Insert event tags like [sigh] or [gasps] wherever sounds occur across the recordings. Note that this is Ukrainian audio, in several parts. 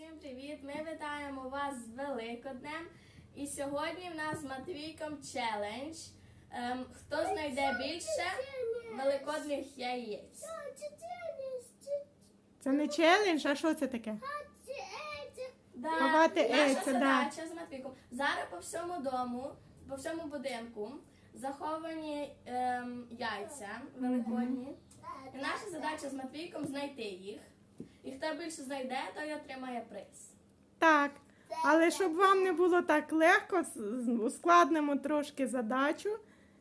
Всім привіт! Ми вітаємо вас з Великоднем. І сьогодні в нас з Матвійком челендж. Ем, хто знайде більше великодних яєць? Це не челендж, а що це таке? Да, Ховати наша яйця, да. задача з Матвійком. Зараз по всьому дому, по всьому будинку заховані ем, яйця великодні. І наша задача з Матвійком знайти їх. І хто більше знайде, той отримає приз. Так. Але щоб вам не було так легко, ускладнимо трошки задачу.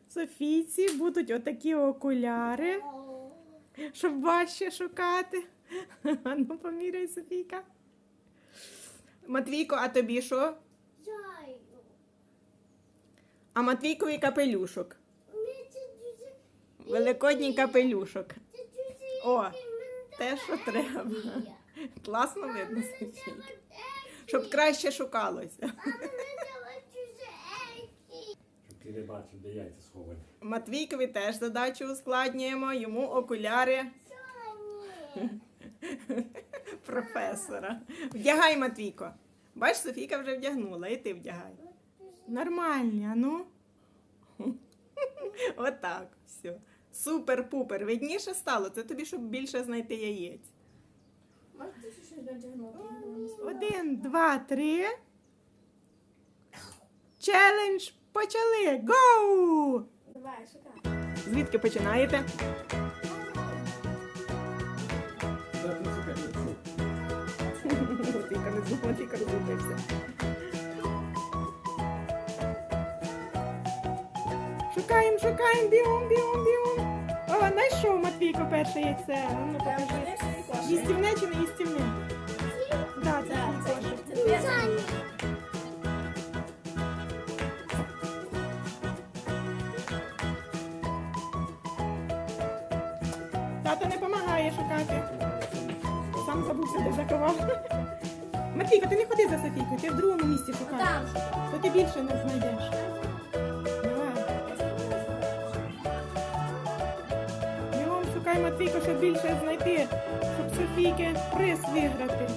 Софійці будуть отакі окуляри, щоб важче шукати. [laughs] Ну, поміряй, Софійка. Матвійко, а тобі що? А Матвійкові капелюшок. Великодній капелюшок. О, те, що треба. Класно видно, Софійка. Щоб краще шукалося. Щоб ти не бачив, де яйця сховані. Матвійкові теж задачу ускладнюємо, йому окуляри професора. Вдягай, Матвійко. Бач, Софійка вже вдягнула, і ти вдягай. Нормальні, а ну. Отак, все. Супер-пупер. Видніше стало. Це тобі, щоб більше знайти яєць. Один, два, три. Челендж почали. Гоу! Давай, шукай. Звідки починаєте? Матвійка не зуб, Матвійка розгубився. Шукаємо, шукаємо, бігом, бігом, бігом. О, знайшов Матвійко перше яйце. А Ну, покажи. Їстівне чи не їстівне? Так, це твій кошик. Тато не допомагає шукати. Сам забувся, де заховав. Матвійка, ти не ходи за Софійкою, ти в другому місці шукаєш. То ти більше не знайдеш. Бігом Матвійко, щоб більше знайти, щоб Софійки приз виграти.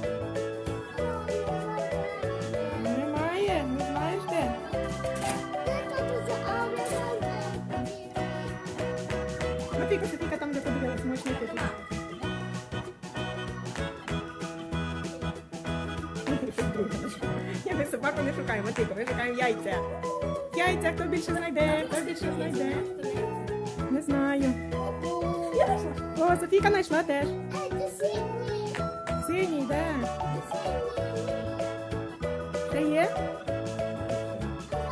Немає? Не знаєш де? Матвійко, Софійка там, де подивилась, можеш тут. Ні, ми собаку не шукаємо, Матвійко, ми шукаємо яйця. Яйця, хто більше знайде, хто більше знайде. Не знаю. О, Софійка знайшла теж. Синій, де? Ще є?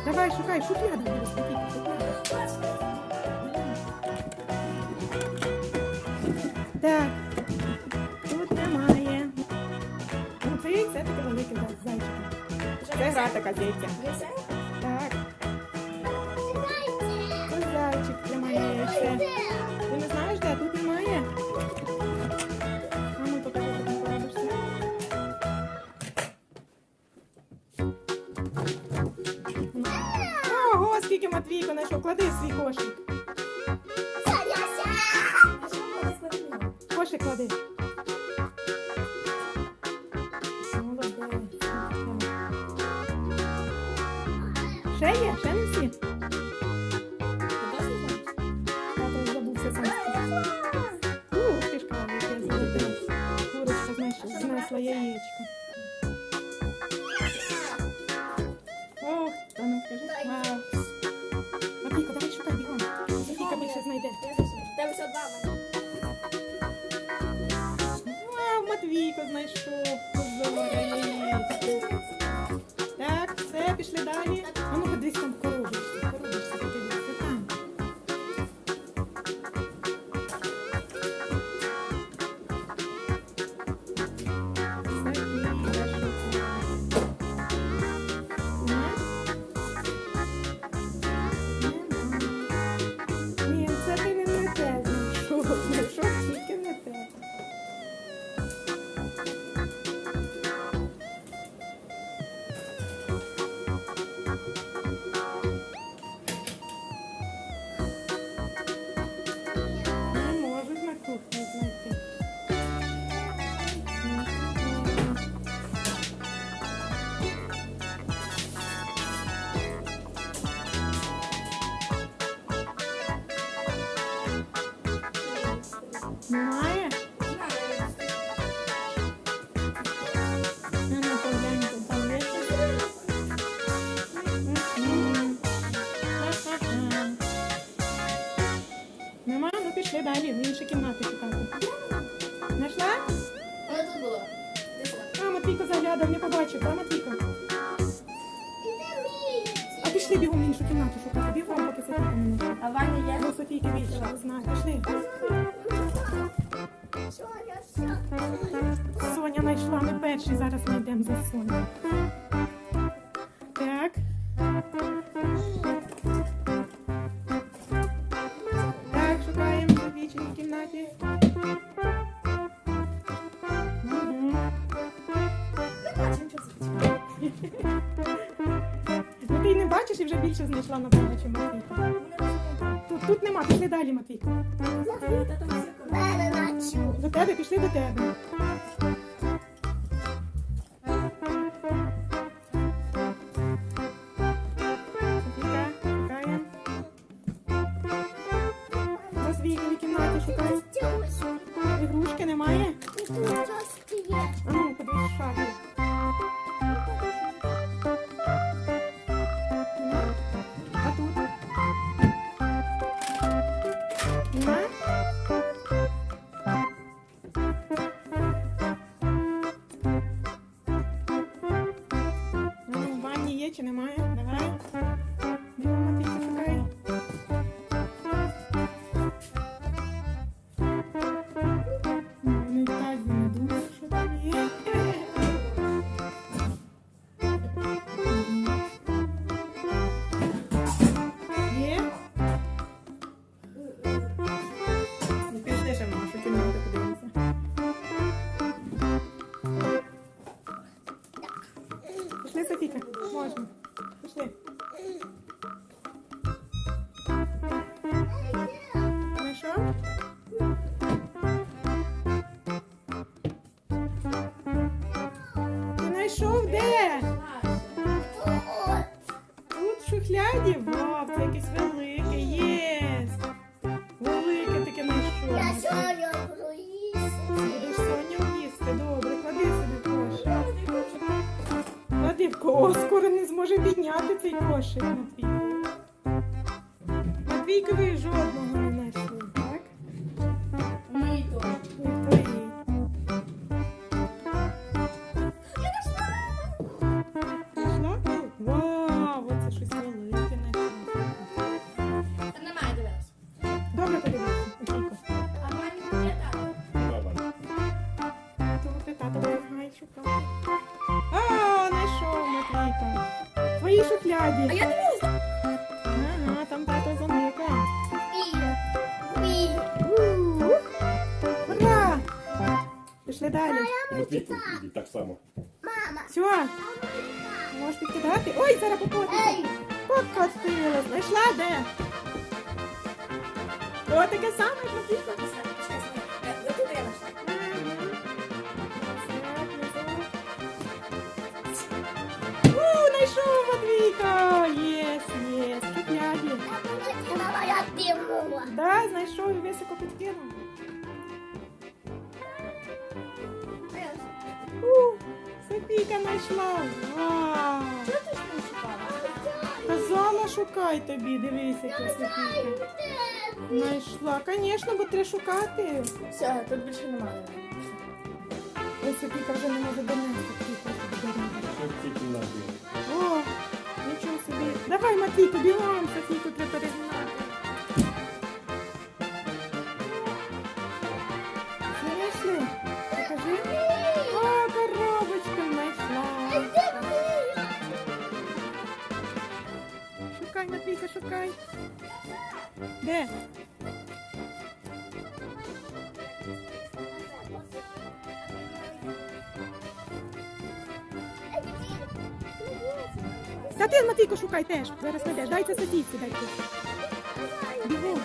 Давай, шукай, шухляду буде, Софійка, шухляду. Так, тут немає. Ну, це яйце таке велике, так, зайчика. Це гра така з яйця. Яйця? Так, Матвійко знайшов. Клади Ха-ха-ха. Ну пішли далі, в інші кімнати шукати. Знайшла? Воно тут що? А, Матвійко заглядав, не побачив, а Матвійко? А пішли бігом в іншу кімнату шукати. Бігом, поки Софійка не знайшла. А Ваня є? Ну, Софійки більше, знаю. Пішли. Соня знайшла, ми перші зараз знайдемо за Соню. Так. Так, шукаємо в вічній кімнаті. Ну ти не бачиш і вже більше знайшла, чим Матвійка. Тут, тут нема, пішли далі, Матвійко. До тебе, пішли до тебе. Матвійко, ви жодного не Пішли далі. Матвійку іди так само. Мама. Все. Можеш підкидати. Ой, зараз покотиться. Покотила. Знайшла де? О, таке саме, як Матвійко. Е, Ви тут я знайшла. У, знайшов Матвійка. Єс, єс. В шухляді. Да, знайшов і високо підкинув. Софійка знайшла. Вау. Чого ти ж не шукала? Казала, шукай тобі, дивись, яка Софійка. Знайшла. Звісно, бо треба шукати. Все, тут більше немає. Ой, Софійка вже не може донести до. Що? О, нічого собі. Давай, Матвійко, бігом, Софійку треба перегнати. Шукай, Матвійка, шукай. Де? Та ти, Матвійко, шукай теж. Зараз знайдеш. Дай це Софійці, дай тут. Бігом.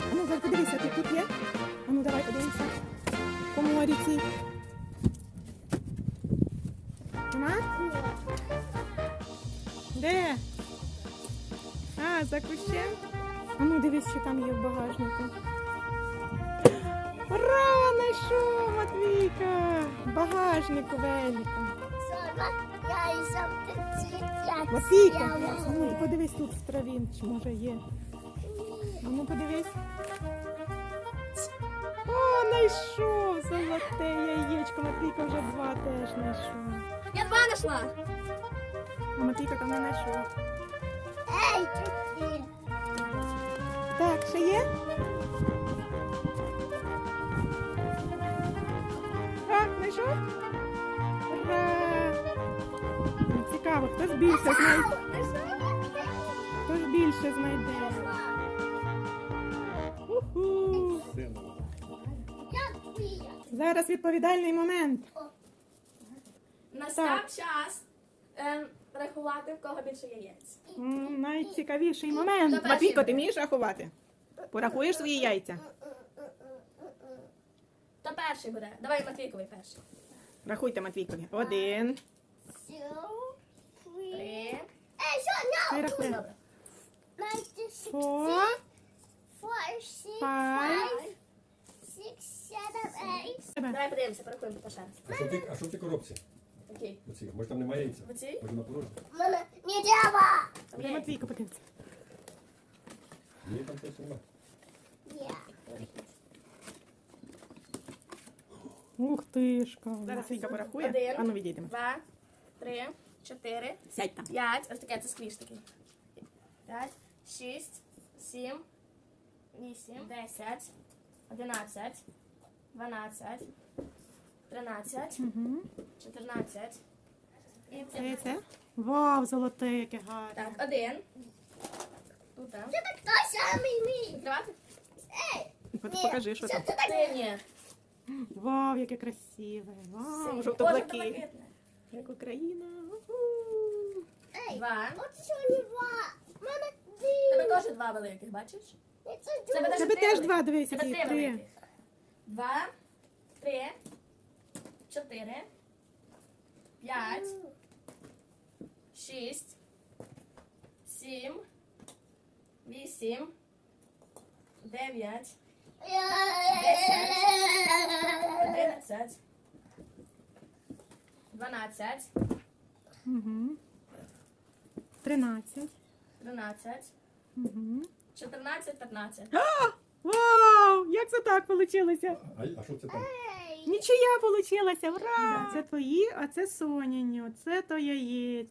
А ну, зараз подивися, ти тут є? А ну, давай подивимося. По моріці. Нема? А, за кущем? А ну дивись, що там є в багажнику. Ура! Знайшов Матвійка! Багажник у велика. Матвійка! А ну, подивись тут в траві, чи може є. А ну подивись. О, знайшов! Золоте яєчко. Матвійка вже два теж знайшов. Я два знайшла. А Матвійка там не знайшов. Так, ще є? А, знайшов? Ура! Ну, Цікаво, хто ж більше знайде? Хто ж більше знайде? Уху! Зараз відповідальний момент. Настав час ем, рахувати, в кого більше яєць. М, Найцікавіший момент. Давай. Матвійко, ти вмієш рахувати? Порахуєш свої яйця? Хто перший буде? Давай Матвійковий перший. Рахуйте, Матвійкові. Один. Три. Ти рахуй. Добре. Four. Five. Давай подивимося, порахуємо по ще раз. А що в тій- а що в тій коробці? Окей. Оці, може там немає яйця? В оцій? Може на порожні? Окей. Матвійко, подивися. Ні, там теж немає. Ух тишка. Матвійка порахує. Один. А ну відійдемо. Два, три, чотири, Сядь там. п'ять. Ось таке, це сквіш такий. П'ять, шість, сім, вісім, десять, одинадцять, дванадцять, тринадцять, Угу. чотирнадцять. І Це п'ятнадцять. це? Вау, золоте, яке гарне. Так, один. Тут там. Відкривати? Пок- Покажи, що там. Синє. Вау, яке красиве. Вау, жовто-блакитне. Як Україна. Уху. Два. Тебе теж два великих, бачиш? Тебе теж Тебе три теж великих. два, дивись, Тебе які три три. великих. Два, три, чотири, п'ять, шість, сім, вісім, дев'ять, одинадцять, дванадцять, Угу. Тринадцять. тринадцять, Угу. чотирнадцять, п'ятнадцять. [gasps] Вау! Як це так вийшло? А, а що це там? Нічия получилася, ура! Це твої, а це соняні, оце то яєць.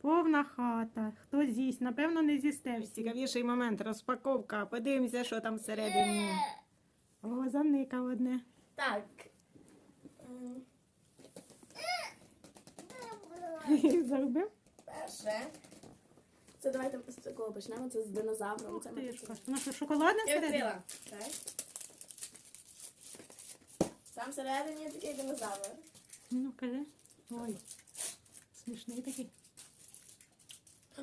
Повна хата. Хто з'їсть? Напевно, не з'їсте. Цікавіший момент, розпаковка. Подивимося, що там всередині. О, заникав одне. Так. Загубив? Перше. Це давайте з такого почнемо. Це з динозавром. Це. Шоколадне Я всередині? відкрила. Так. Там всередині такий динозавр. Ну, кажи. Ой. Смішний такий.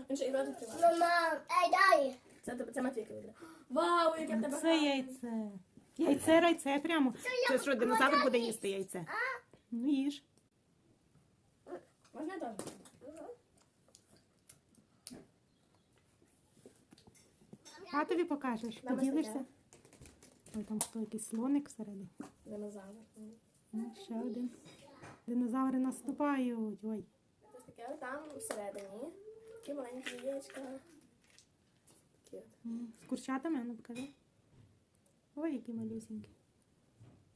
Він ще і рот відкриває. Це, це Матвійка відкрила. Вау, яке в тебе Це гарне. яйце. Яйце, райце прямо. Це що, динозавр буде їсти яйце? Ну, їж. Можна теж? А тобі покажеш. Поділишся? Ой, там що, якийсь слоник всередині. Динозавр. Ще один. Динозаври наступають. Ой. Ось таке там всередині. Такі маленькі яєчка. Такі от. М, З курчатами, ну покажи. Ой, які малюсінькі.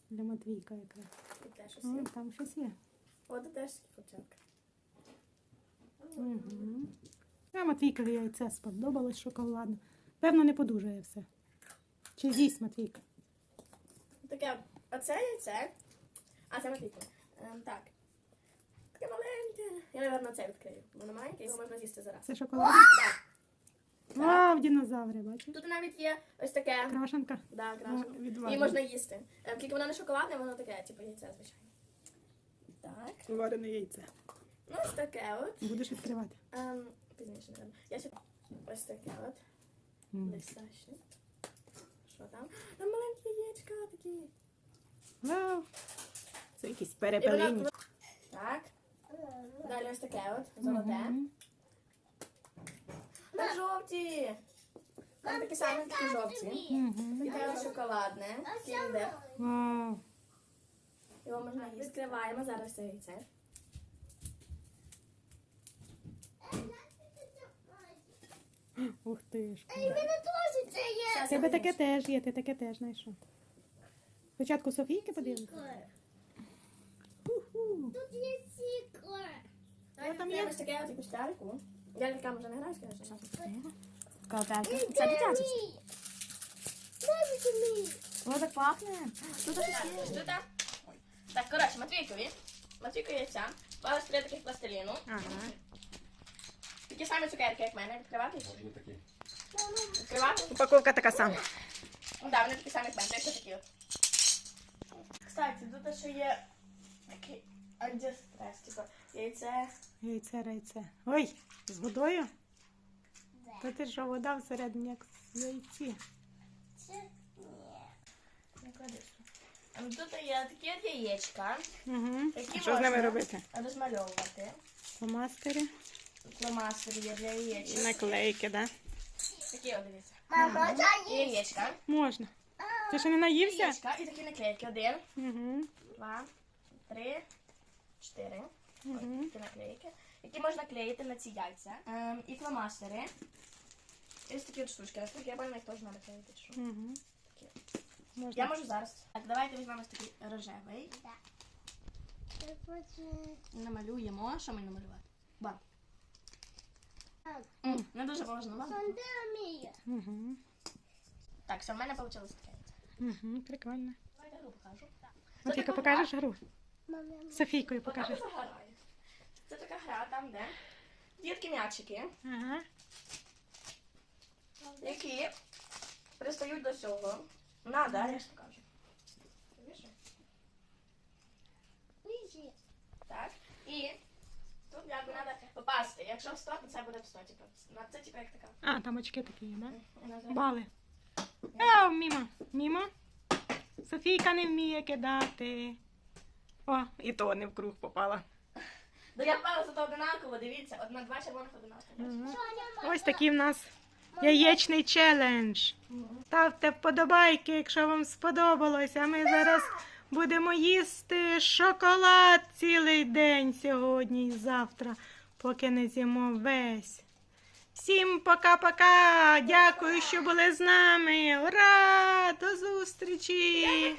Для Матвійка якраз. І теж щось є. там щось є. От теж курчатка. Угу. А Матвійкові яйце сподобалось шоколадне. Певно, не подужає все. Чи з'їсть Матвійка? Таке, оце яйце. А це Матвійка. Ем, так. Таке маленьке. Я, напевно, це відкрию. Воно маленьке, його можна з'їсти зараз. Це шоколад? Так. Вау, динозаври, бачиш? Тут навіть є ось таке. Крашенка. Да, Ну, відварено. Її можна їсти. Ем, Тільки воно не шоколадне, воно таке, типу яйце, звичайно. Так. Варене яйце. Ну, ось таке от. Будеш відкривати. Ем, пізніше, напевно. Я ще... Ось таке от. М. Листачне. Що там? Там маленькі яєчка такі. Вау. Це якісь перепелині. Так. Далі ось таке от. Золоте. На жовті. Там такі самі такі жовті. І треба шоколадне. Кіндер. Вау. Його можна їсти. Відкриваємо зараз це яйце. Ух ти ж. І мене теж це є. Тебе таке теж є, ти таке теж знайшов. Спочатку Софійки подивимося. Тут є сікор. Давайте там там є? є таке от якусь ляльку. Я ляльками вже не граю, звісно. Така от. Це дитяча. Дайте мені. Воно так пахне. Що Тут Тут Так, коротше, Матвійкові. Матвійко яйця. Палиш три таких пластиліну. Ага. Такі самі цукерки, як в мене. Відкривати? їх? Може не такі. Відкривати? Упаковка така сама. Ну так, вони такі самі, як в мене. Це такі от. Кстати, тут ще є такий антистрес. Типу, яйце. Яйце, райце. Ой, з водою? Та ти що, вода всередині, як в яйці. Це Не клади. Ем, Тут є такі от яєчка. Угу. Які Що з ними робити? Розмальовувати. Фломастери фломастери є для яєчок. наклейки, да? Такі от дивіться. Мама, це яєчка. Можна. Ти ще не наївся? Яєчка і такі наклейки. Один, Угу. два, три, чотири. Ось такі наклейки, які можна клеїти на ці яйця. Ем, і фломастери. І ось такі от штучки. Наскільки я пам'ятаю, їх теж треба клеїти. Що? Угу. Такі. Можна. Я можу зараз. Так, давайте візьмемо ось такий рожевий. Хоче. І намалюємо. Що мені намалювати? Так. М, Не дуже бам. Сандемія. Угу. Так, все, в мене вийшло таке. Угу. Прикольно. Давайте гру покажу. Матвійка, покажеш гру? Софійкою покажеш. Це така гра, там де дітки м'ячики, Ага. які пристають до цього. Надо, я ж покажу. Так. І тут якби треба попасти. Якщо в 100, то це буде в 100. Типу. На це типу як така. А, там очки такі є, да? Бали. Ау, мімо. Мімо. Софійка не вміє кидати. О, і то не в круг попала. Ну я впала зато одинаково, дивіться, одна два червоних одинаково. Ось такий в нас яєчний челендж. Ставте вподобайки, якщо вам сподобалося. Ми зараз будемо їсти шоколад цілий день сьогодні і завтра, поки не з'їмо весь. Всім пока-пока! Дякую, що були з нами! Ура! До зустрічі!